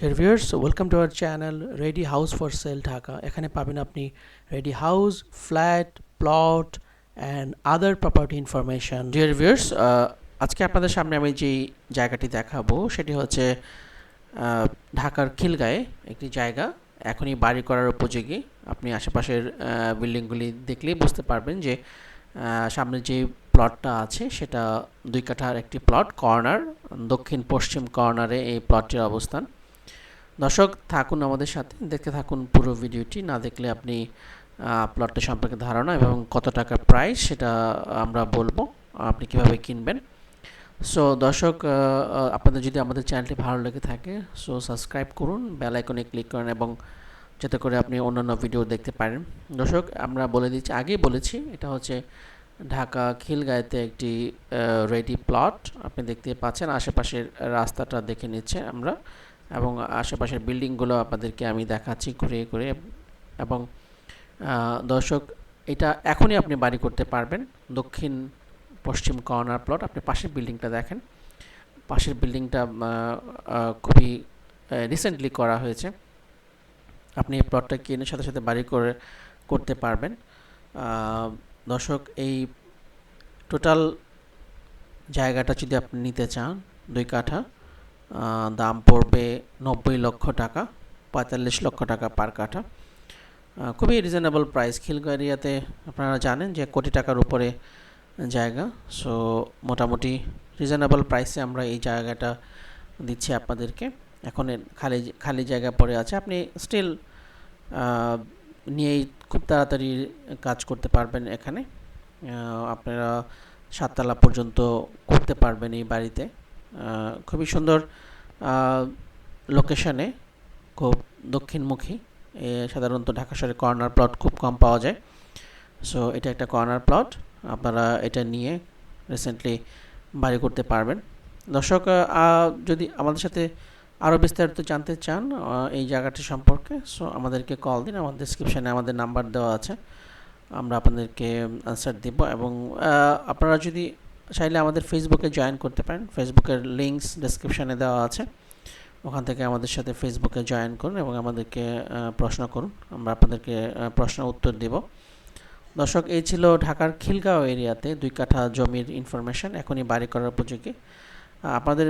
Dear viewers welcome to our channel ready house for sale Dhaka এখানে পাবেন আপনি ready house flat plot and other property information dear viewers আজকে আপনাদের সামনে আমি যেই জায়গাটি দেখাবো সেটি হচ্ছে আহ, ঢাকার খিলগাঁয়ে একটি জায়গা। এখনই বাড়ি করার উপযোগী। আপনি আশেপাশের বিল্ডিংগুলি দেখলেই বুঝতে পারবেন যে আহ, সামনে যে প্লটটা আছে সেটা দুই কাঠার একটি প্লট কর্নার দক্ষিণ পশ্চিম কর্নারে এই প্লটটির অবস্থান। দর্শক, থাকুন আমাদের সাথে। দেখতে থাকুন পুরো ভিডিওটি। না দেখলে আপনি প্লটটা সম্পর্কে ধারণা এবং কত টাকা প্রাইস সেটা আমরা বলব, আপনি কীভাবে কিনবেন। সো দর্শক আপনাদের যদি আমাদের চ্যানেলটি ভালো লেগে থাকে সো সাবস্ক্রাইব করুন বেল আইকনে ক্লিক করেন এবং যাতে করে আপনি অন্যান্য ভিডিও দেখতে পারেন। দর্শক, আমরা বলে দিচ্ছি, আগেই বলেছি, এটা হচ্ছে ঢাকা খিলগাঁয়েতে একটি রেডি প্লট আপনি দেখতে পাচ্ছেন, আশেপাশের রাস্তাটা দেখে নিচ্ছে আমরা। এবং আশেপাশের বিল্ডিংগুলো আপনাদেরকে আমি দেখাচ্ছি ঘুরে ঘুরে এবং দর্শক, এটা এখনই আপনি বাড়ি করতে পারবেন। দক্ষিণ, পশ্চিম কর্নার প্লট আপনি পাশের বিল্ডিংটা দেখেন। পাশের বিল্ডিংটা খুবই রিসেন্টলি করা হয়েছে। আপনি এই প্লটটা কিনে সাথে সাথে বাড়ি করে, করতে পারবেন। দর্শক, এই টোটাল জায়গাটা যদি আপনি নিতে চান, দুই কাঠা দাম পড়বে নব্বই লক্ষ টাকা, পঁয়তাল্লিশ লক্ষ টাকা পার কাঠা। খুবই রিজনেবল প্রাইস খিলগা এরিয়াতে আপনারা জানেন যে কোটি টাকার উপরে জায়গা। সো মোটামুটি রিজনেবল প্রাইসে আমরা এই জায়গাটা দিচ্ছি আপনাদেরকে। এখন খালি খালি জায়গা পড়ে আছে। আপনি স্টিল নিয়েই খুব তাড়াতাড়ি কাজ করতে পারবেন এখানে। আপনারা সাততলা পর্যন্ত করতে পারবেন এই বাড়িতে। খুবই সুন্দর লোকেশনে খুব দক্ষিণমুখী। সাধারণত ঢাকা শহরে কর্নার প্লট খুব কম পাওয়া যায়। সো এটা একটা কর্নার প্লট আপনারা এটা নিয়ে রিসেন্টলি বাড়ি করতে পারবেন। দর্শক যদি আমাদের সাথে আরও বিস্তারিত জানতে চান এই জায়গাটি সম্পর্কে সো আমাদেরকে কল দিন। আমার ডিসক্রিপশানে আমাদের নাম্বার দেওয়া আছে। আমরা আপনাদেরকে আনসার দেব এবং আপনারা যদি চাইলে আমাদের ফেসবুকে জয়েন করতে পারেন। ফেসবুকের লিঙ্কস ডেসক্রিপশানে দেওয়া আছে। ওখান থেকে আমাদের সাথে ফেসবুকে জয়েন করুন এবং আমাদেরকে প্রশ্ন করুন। আমরা আপনাদেরকে প্রশ্ন উত্তর দেব। দর্শক, এই ছিল ঢাকার খিলগাঁও এরিয়াতে দুই কাঠা জমির ইনফরমেশন এখনই বাড়ি করার উপযোগী। আপনাদের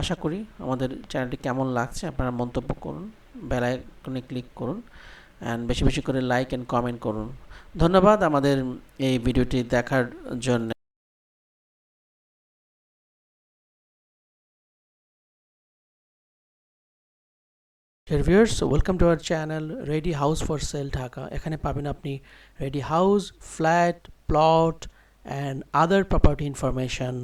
আশা করি আমাদের চ্যানেলটি কেমন লাগছে আপনারা মন্তব্য করুন বেল আইকনে ক্লিক করুন অ্যান্ড বেশি বেশি করে লাইক অ্যান্ড কমেন্ট করুন। ধন্যবাদ আমাদের এই ভিডিওটি দেখার জন্য। Dear viewers welcome to our channel ready house for sale Dhaka এখানে পাবেন আপনি ready house flat plot and other property information